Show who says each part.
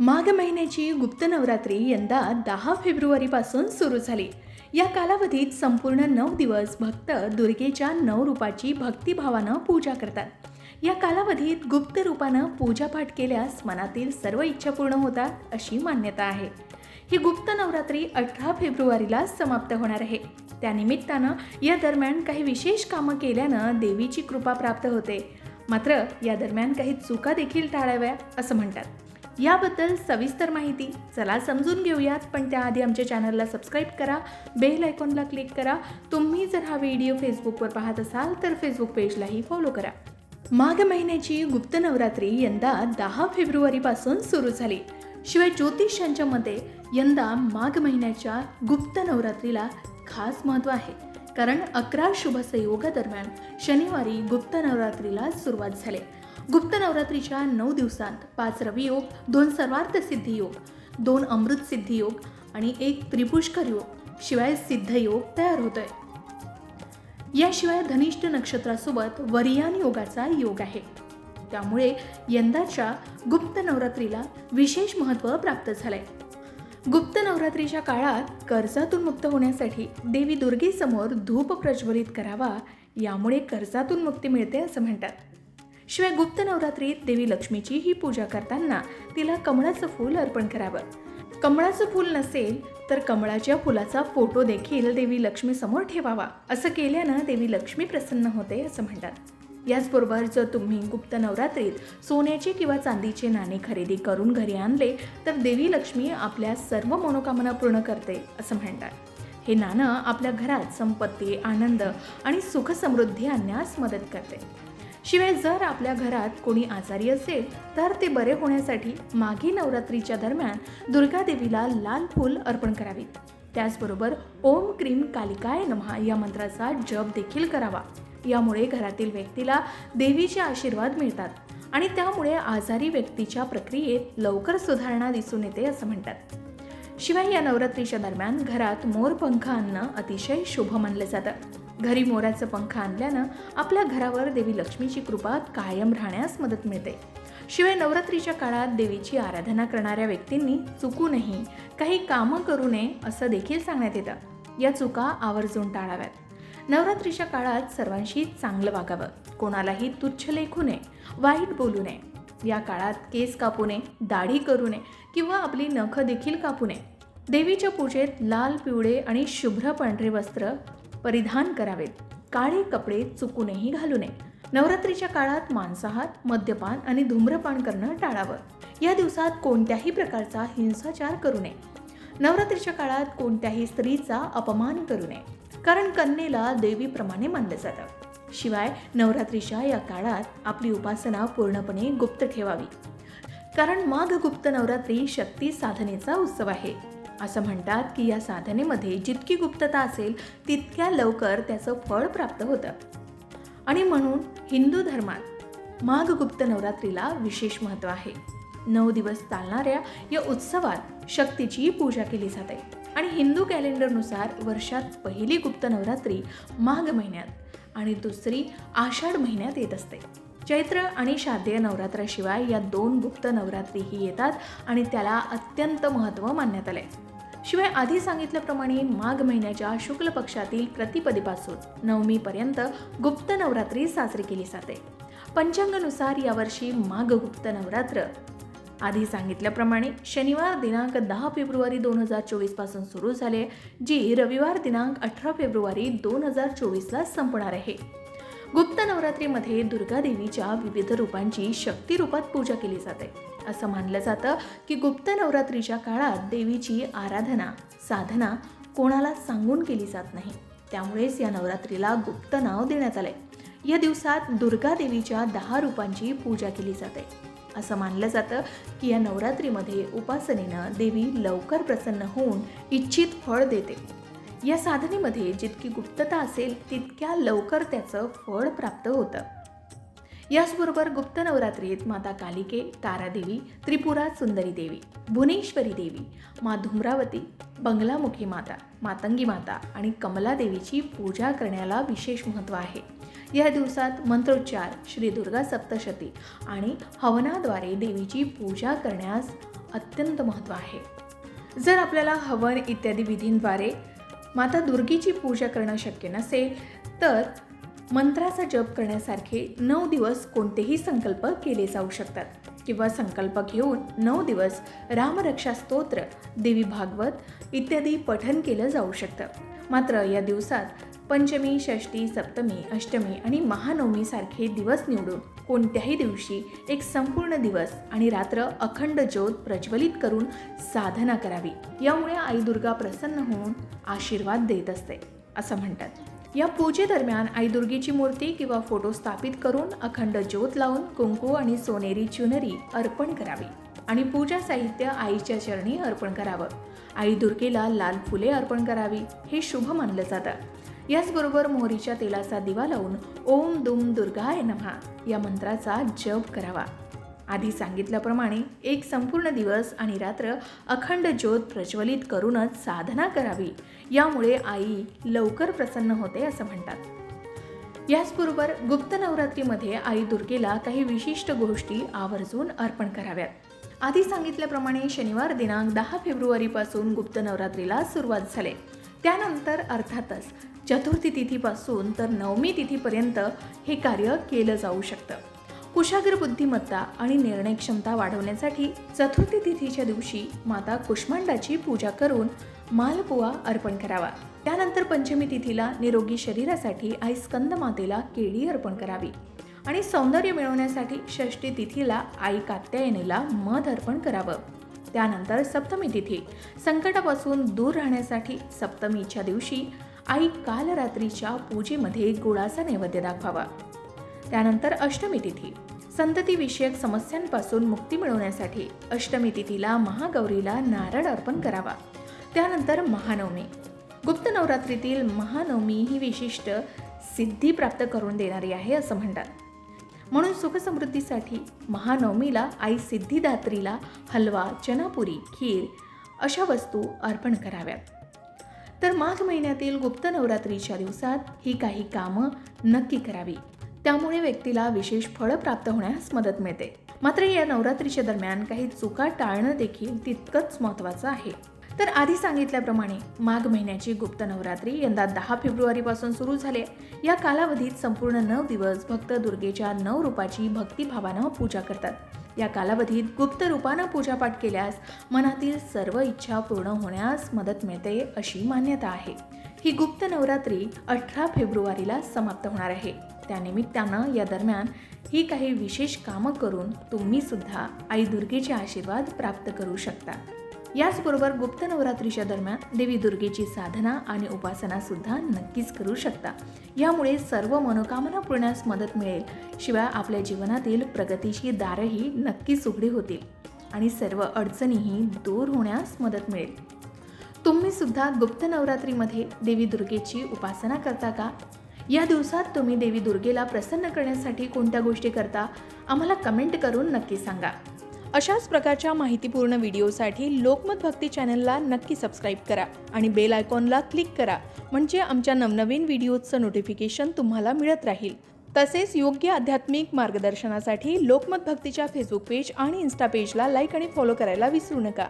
Speaker 1: माघ महिन्याची गुप्त नवरात्री यंदा दहा फेब्रुवारीपासून सुरू झाली. या कालावधीत संपूर्ण नऊ दिवस भक्त दुर्गेच्या नऊ रूपाची भक्तिभावानं पूजा करतात. या कालावधीत गुप्त रूपानं पूजापाठ केल्यास मनातील सर्व इच्छा पूर्ण होतात अशी मान्यता आहे. ही गुप्त नवरात्री अठरा फेब्रुवारीला समाप्त होणार आहे. त्यानिमित्तानं या दरम्यान काही विशेष कामं केल्यानं देवीची कृपा प्राप्त होते. मात्र या दरम्यान काही चुका देखील टाळाव्या असं म्हणतात. याबद्दल सविस्तर माहिती चला समजून घेऊयात पण त्याआधी आमच्या चॅनलला सबस्क्राईब करा बेल आयकॉनला क्लिक करा. तुम्ही जर हा व्हिडिओ फेसबुकवर पाहत असाल तर फेसबुक पेजलाही फॉलो करा. माघ महिन्याची गुप्त नवरात्री यंदा दहा फेब्रुवारीपासून सुरू झाली. शिवाय ज्योतिषांच्या मते यंदा माघ महिन्याच्या गुप्त नवरात्रीला खास महत्त्व आहे. कारण अकरा शुभ संयोगादरम्यान शनिवारी गुप्त नवरात्रीला सुरुवात झाली. गुप्त नवरात्रीच्या नऊ दिवसांत पाच रवियोग दोन सर्वार्थ सिद्धी योग दोन अमृत सिद्धियोग आणि एक त्रिपुष्कर योग शिवाय सिद्ध योग तयार होतोय. याशिवाय धनिष्ठ नक्षत्रासोबत वरियान योगाचा योग आहे. त्यामुळे यंदाच्या गुप्त नवरात्रीला विशेष महत्त्व प्राप्त झालंय. गुप्त नवरात्रीच्या काळात कर्जातून मुक्त होण्यासाठी देवी दुर्गेसमोर धूप प्रज्वलित करावा यामुळे कर्जातून मुक्ती मिळते असं म्हणतात. शिवाय गुप्त नवरात्रीत देवी लक्ष्मीची ही पूजा करताना तिला कमळाचं फूल अर्पण करावं. कमळाचं फूल नसेल तर कमळाच्या फुलाचा फोटो देखील देवी लक्ष्मी समोर ठेवावा असं केल्यानं देवी लक्ष्मी प्रसन्न होते असं म्हणतात. याचबरोबर जर तुम्ही गुप्त नवरात्रीत सोन्याचे किंवा चांदीचे नाणे खरेदी करून घरी आणले तर देवी लक्ष्मी आपल्या सर्व मनोकामना पूर्ण करते असं म्हणतात. हे नाणं आपल्या घरात संपत्ती आनंद आणि सुख समृद्धी आणण्यास मदत करते. शिवाय जर आपल्या घरात कोणी आजारी असेल तर ते बरे होण्यासाठी मागी नवरात्रीच्या दरम्यान दुर्गा देवीला लाल फूल अर्पण करावीत. त्याचबरोबर ओम क्रीम कालिकाय नमहा या मंत्राचा जप देखील करावा. यामुळे घरातील व्यक्तीला देवीचे आशीर्वाद मिळतात आणि त्यामुळे आजारी व्यक्तीच्या प्रक्रियेत लवकर सुधारणा दिसून येते असं म्हणतात. शिवाय या नवरात्रीच्या दरम्यान घरात मोरपंख आणणं अतिशय शुभ मानलं जातं. घरी मोराचं पंख आणल्यानं आपल्या घरावर देवी लक्ष्मीची कृपा कायम राहण्यास मदत मिळते. शिवाय नवरात्रीच्या काळात देवीची आराधना करणाऱ्या व्यक्तींनी चुकूनही काही कामं करू नये असं देखील सांगण्यात येतं. या चुका आवर्जून टाळाव्यात. नवरात्रीच्या काळात सर्वांशी चांगलं वागावं. कोणालाही तुच्छ लेखू नये वाईट बोलू नये. या काळात केस कापू नये दाढी करू नये किंवा आपली नखं देखील कापू नये. देवीच्या पूजेत लाल पिवळे आणि शुभ्र पांढरे वस्त्र परिधान करावेत. काळे कपडे चुकूनही घालू नये. नवरात्रीच्या काळात मांसाहार मद्यपान आणि धूम्रपान करणं टाळावं. या दिवसात कोणत्याही प्रकारचा हिंसाचार करू नये. नवरात्रीच्या काळात कोणत्याही स्त्रीचा अपमान करू नये. कारण कन्येला देवीप्रमाणे मानलं जातं. शिवाय नवरात्रीच्या या काळात आपली उपासना पूर्णपणे गुप्त ठेवावी. कारण माघ गुप्त नवरात्री शक्ती साधनेचा उत्सव आहे. असं म्हणतात की या साधनेमध्ये जितकी गुप्तता असेल तितक्या लवकर त्याचं फळ प्राप्त होतं. आणि म्हणून हिंदू धर्मात माघ गुप्त नवरात्रीला विशेष महत्त्व आहे. नऊ दिवस चालणाऱ्या या उत्सवात शक्तीची पूजा केली जाते. आणि हिंदू कॅलेंडरनुसार वर्षात पहिली गुप्त नवरात्री माघ महिन्यात आणि दुसरी आषाढ महिन्यात येत असते. चैत्र आणि शारदीय नवरात्राशिवाय या दोन गुप्त नवरात्रीही येतात आणि त्याला अत्यंत महत्त्व मानण्यात आलं आहे शिवाय आधी सांगितल्याप्रमाणे माघ महिन्याच्या शुक्ल पक्षातील प्रतिपदेपासून नवमीपर्यंत गुप्त नवरात्री साजरी केली जाते. पंचांगानुसार यावर्षी माघ गुप्त नवरात्र. आधी सांगितल्याप्रमाणे शनिवार दिनांक दहा फेब्रुवारी दोन हजार चोवीसपासून सुरू झाले जी रविवार दिनांक अठरा फेब्रुवारी दोन हजार चोवीसला संपणार आहे. गुप्त नवरात्रीमध्ये दुर्गा देवीच्या विविध रूपांची शक्ती रूपात पूजा केली जाते. असं मानलं जातं की गुप्त नवरात्रीच्या काळात देवीची आराधना साधना कोणाला सांगून केली जात नाही. त्यामुळेच या नवरात्रीला गुप्त नाव देण्यात आलंय. या दिवसात दुर्गा देवीच्या दहा रूपांची पूजा केली जाते. असं मानलं जातं की या नवरात्रीमध्ये उपासनेनं देवी लवकर प्रसन्न होऊन इच्छित फळ देते. या साधनेमध्ये जितकी गुप्तता असेल तितक्या लवकर त्याचं फळ प्राप्त होतं. याचबरोबर गुप्त नवरात्रीत माता कालिके तारादेवी त्रिपुरा सुंदरी देवी भुवनेश्वरी देवी मा धुम्रावती बंगलामुखी माता मातंगी माता आणि कमला देवीची पूजा करण्याला विशेष महत्त्व आहे. या दिवसात मंत्रोच्चार श्री दुर्गा सप्तशती आणि हवनाद्वारे देवीची पूजा करण्यास अत्यंत महत्त्व आहे. जर आपल्याला हवन इत्यादी विधींद्वारे माता दुर्गेची पूजा करणं शक्य नसेल तर मंत्राचा जप करण्यासारखे नऊ दिवस कोणतेही संकल्प केले जाऊ शकतात. किंवा संकल्प घेऊन नऊ दिवस रामरक्षा स्तोत्र देवी भागवत इत्यादी पठन केलं जाऊ शकतं. मात्र या दिवसात पंचमी षष्टी सप्तमी अष्टमी आणि महानवमीसारखे दिवस निवडून कोणत्याही दिवशी एक संपूर्ण दिवस आणि रात्र अखंड ज्योत प्रज्वलित करून साधना करावी. यामुळे आई दुर्गा प्रसन्न होऊन आशीर्वाद देत असते असं म्हणतात. या पूजेदरम्यान आई दुर्गेची मूर्ती किंवा फोटो स्थापित करून अखंड ज्योत लावून कुंकू आणि सोनेरी चुनरी अर्पण करावी आणि पूजा साहित्य आईच्या चरणी अर्पण करावं. आई दुर्गेला लाल फुले अर्पण करावी हे शुभ मानलं जातं. याचबरोबर मोहरीच्या तेलाचा दिवा लावून ओम दुम दुर्गाय नमहा या मंत्राचा जप करावा. आधी सांगितल्याप्रमाणे एक संपूर्ण दिवस आणि रात्र अखंड ज्योत प्रज्वलित करूनच साधना करावी. यामुळे आई लवकर प्रसन्न होते असं म्हणतात. याचबरोबर गुप्त नवरात्रीमध्ये आई दुर्गेला काही विशिष्ट गोष्टी आवर्जून अर्पण कराव्यात. आधी सांगितल्याप्रमाणे शनिवार दिनांक दहा फेब्रुवारीपासून गुप्त नवरात्रीला सुरुवात झाली. त्यानंतर अर्थातच चतुर्थी तिथीपासून तर नवमी तिथीपर्यंत हे कार्य केलं जाऊ शकतं. कुशाग्र बुद्धिमत्ता आणि निर्णय क्षमता वाढवण्यासाठी चतुर्थी तिथीच्या दिवशी माता कुष्मांडाची पूजा करून मालपुवा अर्पण करावा. त्यानंतर पंचमी तिथीला निरोगी शरीरासाठी आई स्कंद मातेला केळी अर्पण करावी. आणि सौंदर्य मिळवण्यासाठी षष्टी तिथीला आई कात्यायनीला मध अर्पण करावं. त्यानंतर सप्तमी तिथी. संकटापासून दूर राहण्यासाठी सप्तमीच्या दिवशी आई काल रात्रीच्या पूजेमध्ये गुळाचा नैवेद्य दाखवावा. त्यानंतर अष्टमी तिथी. संततीविषयक समस्यांपासून मुक्ती मिळवण्यासाठी अष्टमी तिथीला महागौरीला नारळ अर्पण करावा. त्यानंतर महानवमी. गुप्त नवरात्रीतील महानवमी ही विशिष्ट सिद्धी प्राप्त करून देणारी आहे असं म्हणतात. म्हणून सुखसमृद्धीसाठी महानवमीला आई सिद्धिदात्रीला हलवा चनापुरी खीर अशा वस्तू अर्पण कराव्यात. तर माघ महिन्यातील गुप्त नवरात्रीच्या दिवसात ही काही कामं नक्की करावी. त्यामुळे व्यक्तीला विशेष फळं प्राप्त होण्यास मदत मिळते. मात्र या नवरात्रीच्या दरम्यान काही चुका टाळणं देखील तितकंच महत्त्वाचं आहे. तर आधी सांगितल्याप्रमाणे माघ महिन्याची गुप्त नवरात्री यंदा दहा फेब्रुवारीपासून सुरू झाले या कालावधीत संपूर्ण नऊ दिवस भक्त दुर्गेच्या नऊ रूपाची भक्तिभावानं पूजा करतात. या कालावधीत गुप्त रूपानं पूजापाठ केल्यास मनातील सर्व इच्छा पूर्ण होण्यास मदत मिळते अशी मान्यता आहे. ही गुप्त नवरात्री अठरा फेब्रुवारीला समाप्त होणार आहे. त्यानिमित्तानं या दरम्यान ही काही विशेष कामं करून तुम्ही सुद्धा आई दुर्गेचे आशीर्वाद प्राप्त करू शकता. याचबरोबर गुप्त नवरात्रीच्या दरम्यान देवी दुर्गेची साधना आणि उपासनासुद्धा नक्कीच करू शकता. यामुळे सर्व मनोकामना पुरण्यास मदत मिळेल. शिवाय आपल्या जीवनातील प्रगतीची दारही नक्कीच उघडी होतील आणि सर्व अडचणीही दूर होण्यास मदत मिळेल. तुम्ही सुद्धा गुप्त नवरात्रीमध्ये देवी दुर्गेची उपासना करता का? या दिवसात तुम्ही देवी दुर्गेला प्रसन्न करण्यासाठी कोणत्या गोष्टी करता आम्हाला कमेंट करून नक्की सांगा. अशाच प्रकारच्या माहितीपूर्ण व्हिडिओसाठी लोकमत भक्ती चॅनलला नक्की सबस्क्राईब करा आणि बेल आयकॉनला क्लिक करा म्हणजे आमच्या नवनवीन व्हिडिओचं नोटिफिकेशन तुम्हाला मिळत राहील. तसेच योग्य आध्यात्मिक मार्गदर्शनासाठी लोकमत भक्तीच्या फेसबुक पेज आणि इन्स्टा पेजला लाईक आणि फॉलो करायला विसरू नका.